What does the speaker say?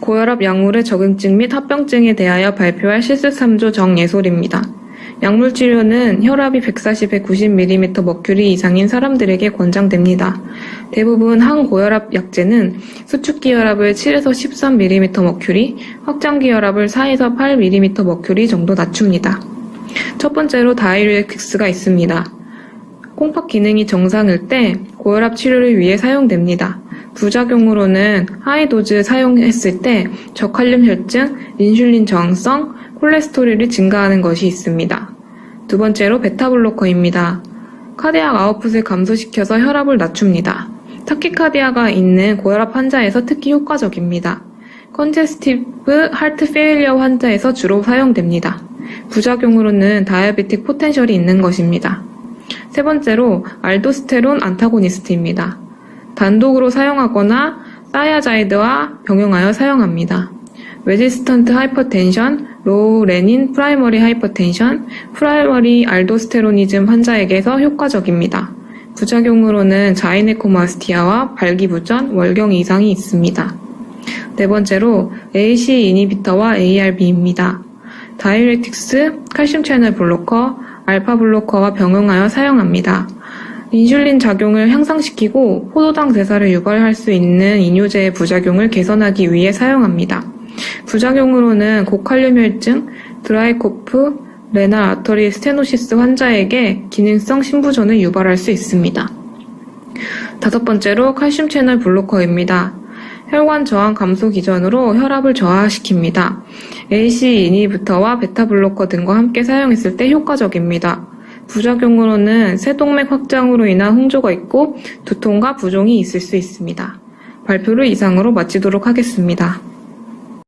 고혈압 약물의 적응증 및 합병증에 대하여 발표할 실습 3조 정예솔입니다. 약물 치료는 혈압이 140에 90mm 머큐리 이상인 사람들에게 권장됩니다. 대부분 항고혈압 약제는 수축기 혈압을 7에서 13mm 머큐리, 확장기 혈압을 4에서 8mm 머큐리 정도 낮춥니다. 첫 번째로 다이렉틱스가 있습니다. 콩팥 기능이 정상일 때 고혈압 치료를 위해 사용됩니다. 부작용으로는 하이 도즈 사용했을 때 저칼륨 혈증, 인슐린 저항성, 콜레스테롤이 증가하는 것이 있습니다. 두 번째로 베타블로커입니다. 카디악 아웃풋을 감소시켜서 혈압을 낮춥니다. 타키카디아가 있는 고혈압 환자에서 특히 효과적입니다. 컨제스티브 하트 페일리어 환자에서 주로 사용됩니다. 부작용으로는 다이아베틱 포텐셜이 있는 것입니다. 세 번째로 알도스테론 안타고니스트입니다. 단독으로 사용하거나 사야자이드와 병용하여 사용합니다. 레지스턴트 하이퍼텐션, 로우 레닌 프라이머리 하이퍼텐션, 프라이머리 알도스테로니즘 환자에게서 효과적입니다. 부작용으로는 자이네코마스티아와 발기부전, 월경 이상이 있습니다. 네 번째로 AC 이니비터와 ARB입니다. 다이렉틱스, 칼슘 채널 블로커, 알파 블로커와 병용하여 사용합니다. 인슐린 작용을 향상시키고 포도당 대사를 유발할 수 있는 이뇨제의 부작용을 개선하기 위해 사용합니다. 부작용으로는 고칼륨 혈증, 드라이코프, 레날 아터리 스테노시스 환자에게 기능성 신부전을 유발할 수 있습니다. 다섯 번째로 칼슘 채널 블로커입니다. 혈관 저항 감소 기전으로 혈압을 저하시킵니다. AC 이니부터와 베타 블로커 등과 함께 사용했을 때 효과적입니다. 부작용으로는 세동맥 확장으로 인한 홍조가 있고 두통과 부종이 있을 수 있습니다. 발표를 이상으로 마치도록 하겠습니다.